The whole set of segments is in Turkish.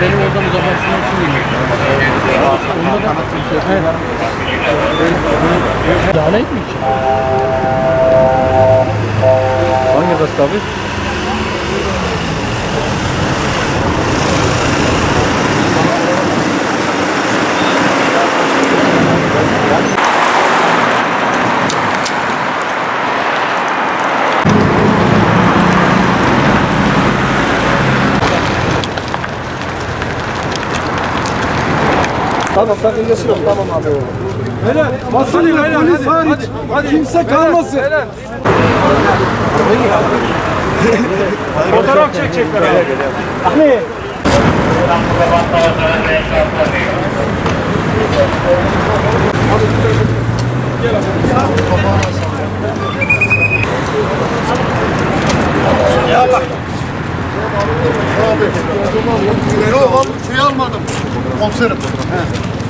benim oradan uzaklaştırmak için girmek lazım. Onda da... Evet. Müdahale etmek için. Hangi gazete abi? Tamam sakıncası yok. Tamam abi. Helal. Basın hadi, polis hariç. Hadi. Kimse kalmasın. Fotoğraf çekecekler abi. Yok oğlum şey almadım. Komiserim.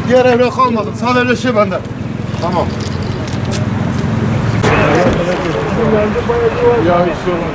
Diğer evrak almadım. Sadece şey bende. Tamam. Ya hiç sorun.